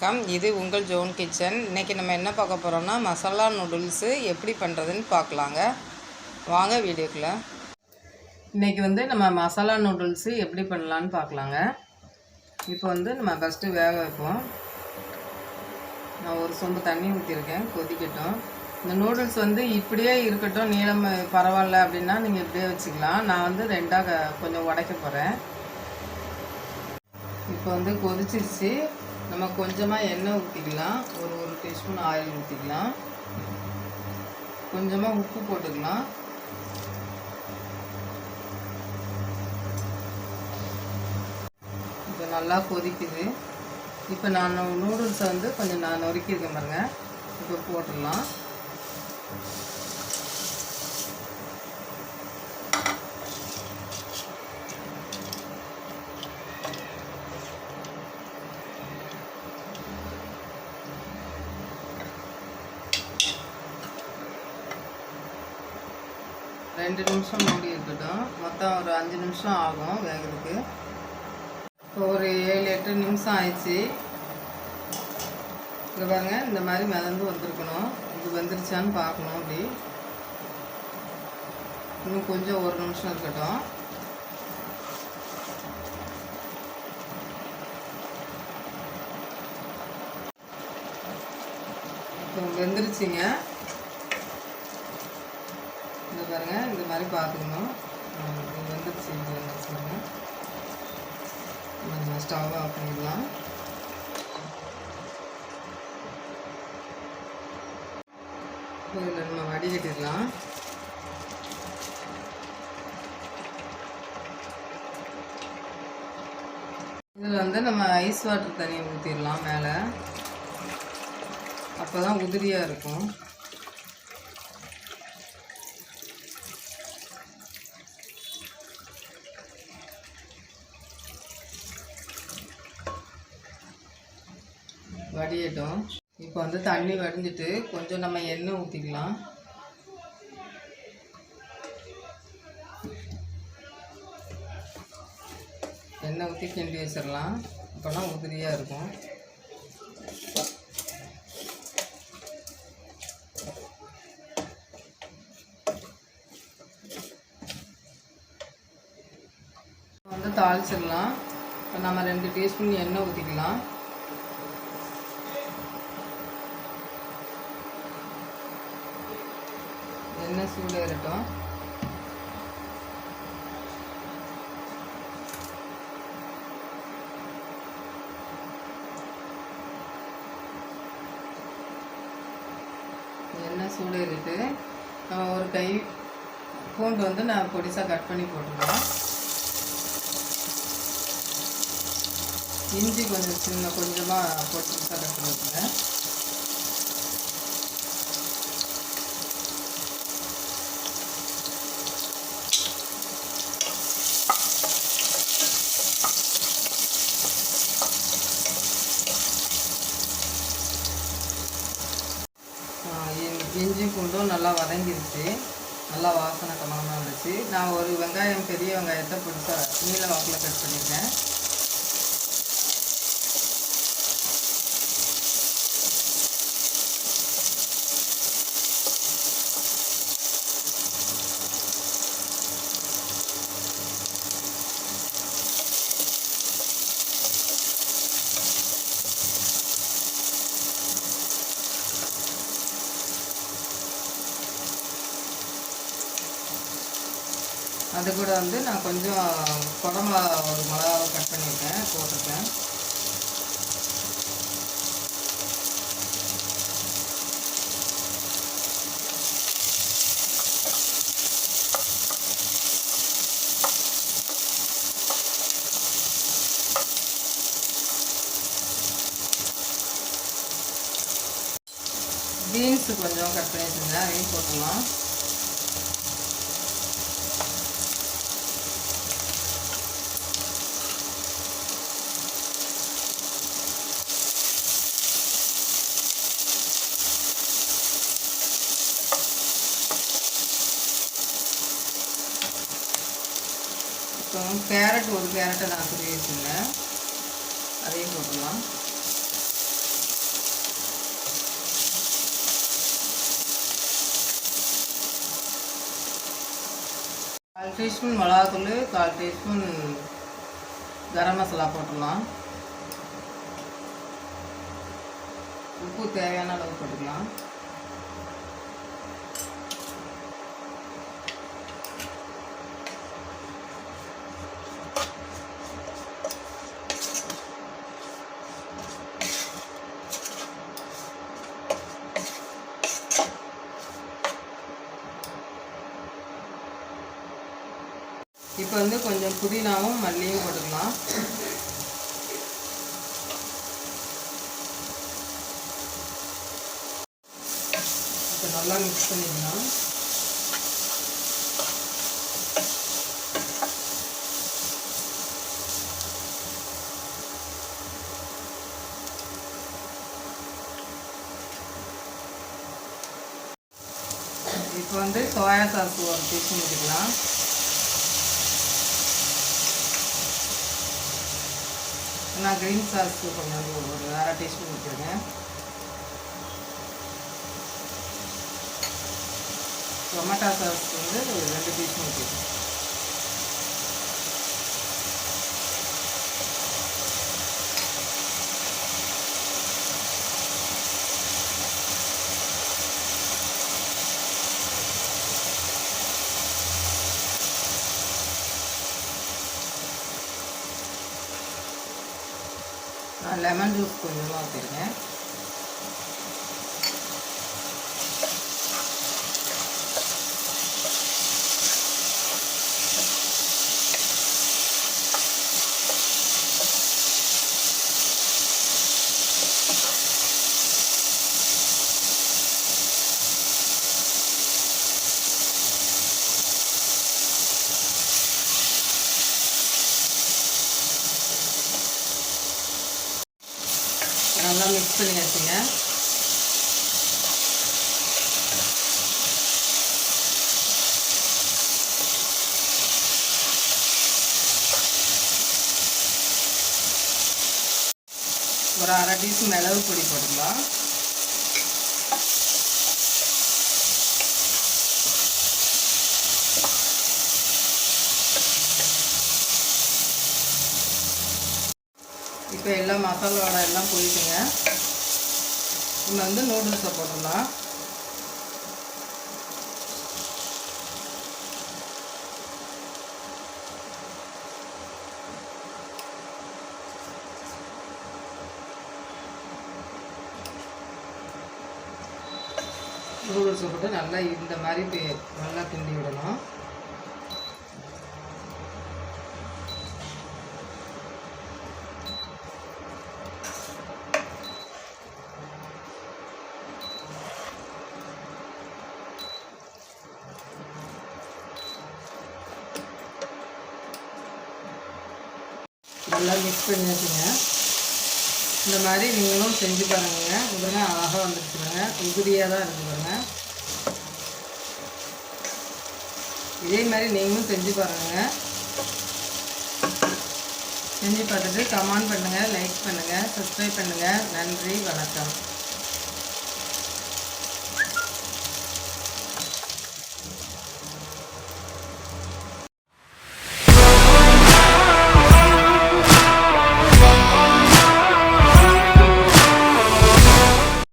வணக்கம். இது உங்கள் ஜோன் கிச்சன். இன்றைக்கி நம்ம என்ன பார்க்க போகிறோம்னா மசாலா நூடுல்ஸு எப்படி பண்ணுறதுன்னு பார்க்கலாங்க. வாங்க வீடியோக்குள்ளே. இன்றைக்கி வந்து நம்ம மசாலா நூடுல்ஸு எப்படி பண்ணலான்னு பார்க்கலாங்க. இப்போ வந்து நம்ம ஃபஸ்ட்டு வேக வைப்போம். நான் ஒரு சொம்பு தண்ணி ஊற்றிருக்கேன் கொதிக்கட்டும். இந்த நூடுல்ஸ் வந்து இப்படியே இருக்கட்டும் நீளம் பரவாயில்ல அப்படின்னா நீங்கள் இப்படியே வச்சுக்கலாம். நான் வந்து ரெண்டாக கொஞ்சம் உடைக்க போகிறேன் இப்போ வந்து கொதிச்சிருச்சு. நம்ம கொஞ்சமாக எண்ணெய் ஊற்றிக்கலாம் ஒரு ஒரு டீஸ்பூன் ஆயில் ஊற்றிக்கலாம் கொஞ்சமாக உப்பு போட்டுக்கலாம். இப்போ நல்லா கொதிக்குது. இப்போ நான் நூடுல்ஸை வந்து கொஞ்சம் நான் நொறுக்கியிருக்கேன் பாருங்கள் இப்போ போட்டுடலாம். ரெண்டு நிமிஷம் மூடி இருக்கட்டும். மொத்தம் ஒரு அஞ்சு நிமிஷம் ஆகும் வேகிறதுக்கு. இப்போ ஒரு ஏழு எட்டு நிமிஷம் ஆயிடுச்சு. இங்கே பாருங்க இந்த மாதிரி மிதந்து வந்திருக்கணும். இது வெந்துருச்சான்னு பார்க்கணும் அப்படி. இன்னும் கொஞ்சம் ஒரு நிமிஷம் இருக்கட்டும். இப்போ வெந்துருச்சிங்க. இந்த பாருங்கள் இந்த மாதிரி பார்த்துக்கணும். இது வந்துருச்சு இது நம்ம ஸ்டவ் ஆஃப் பண்ணிடலாம். இப்போ இதில் நம்ம வடிகட்டிடலாம். இதில் வந்து நம்ம ஐஸ் வாட்டர் தண்ணியை ஊற்றிடலாம் மேலே. அப்போ தான் உதிரியாக இருக்கும். வடியட்டும். இப்போ வந்து தண்ணி வடிஞ்சிட்டு கொஞ்சம் நம்ம எண்ணெய் ஊற்றிக்கலாம் எண்ணெய் ஊற்றி கிண்டி வச்சிடலாம். அப்போனா உதிரியாக இருக்கும். வந்து தாளிச்சிடலாம். இப்போ நம்ம ரெண்டு டீஸ்பூன் எண்ணெய் ஊற்றிக்கலாம் எண்ணெய் சூடேறட்டும் எண்ணெய் சூடேறிட்டு நம்ம ஒரு கை பூண்டு வந்து நான் பொடிசாக கட் பண்ணி போட்டுக்கலாம். இஞ்சி கொஞ்சம் சின்ன கொஞ்சமாக பொடிசாக கட் பண்ணி பூண்டும் நல்லா வதங்கிருச்சு. நல்லா வாசனை கமலமாக இருந்துச்சு. நான் ஒரு வெங்காயம் பெரிய வெங்காயத்தை புதுசாக நீல வாக்கில் கட் பண்ணியிருக்கேன். அது கூட வந்து நான் கொஞ்சம் குடம்பா ஒரு மிளகாவை கட் பண்ணியிருக்கேன் போட்டிருக்கேன். பீன்ஸு கொஞ்சம் கட் பண்ணி வச்சுருந்தேன் அதையும் போட்டுடலாம் கேரட் ஒரு கேரட்டை நான் துணி வச்சுருந்தேன் அதையும் போட்டுடலாம் கால் டீஸ்பூன் மிளகாத்தூள் கால் டீஸ்பூன் கரம் மசாலா போட்டுடலாம் உப்பு தேவையான அளவு போட்டுக்கலாம். இப்போ வந்து கொஞ்சம் புதினாவும் மல்லியும் போட்டுக்கலாம். இப்போ நல்லா மிக்ஸ் பண்ணிக்கலாம். இப்போ வந்து சோயா சாஸ் ஒரு டீஸ்பூன் ஊற்றிக்கலாம் நான் க்ரீன் சாஸ் கொஞ்சம் ஒரு அரை டீஸ்பூன் ஊற்றிருக்கேன் டொமேட்டோ சாஸ் வந்து ஒரு ரெண்டு டீஸ்பூன் ஊற்றிருக்கேன் நான் லெமன் ஜூஸ் கொஞ்சமாக ஊற்றிருக்கேன் நல்லா மிக்ஸ் பண்ணி வச்சுங்க ஒரு அரை டீஸ்பூன் மிளகு பொடி போட்டுக்கலாம். இப்போ எல்லாம் மசாலாவோட எல்லாம் போயிட்டுங்க இன்னும் வந்து நூடுல்ஸை போட்டுடலாம். நூடுல்ஸை போட்டு நல்லா இந்த மாதிரி நல்லா கிண்டி விடணும். நல்லா மிக்ஸ் பண்ணி வச்சுங்க இந்த மாதிரி நீங்களும் செஞ்சு பாருங்க. உடனே அழகாக வந்துருச்சுங்க உதிரியாக தான் இருக்கு பாருங்க. இதே மாதிரி நீங்களும் செஞ்சு பாருங்க. செஞ்சு பார்த்துட்டு கமெண்ட் பண்ணுங்கள் லைக் பண்ணுங்கள் சப்ஸ்கிரைப் பண்ணுங்கள் நன்றி வணக்கம்.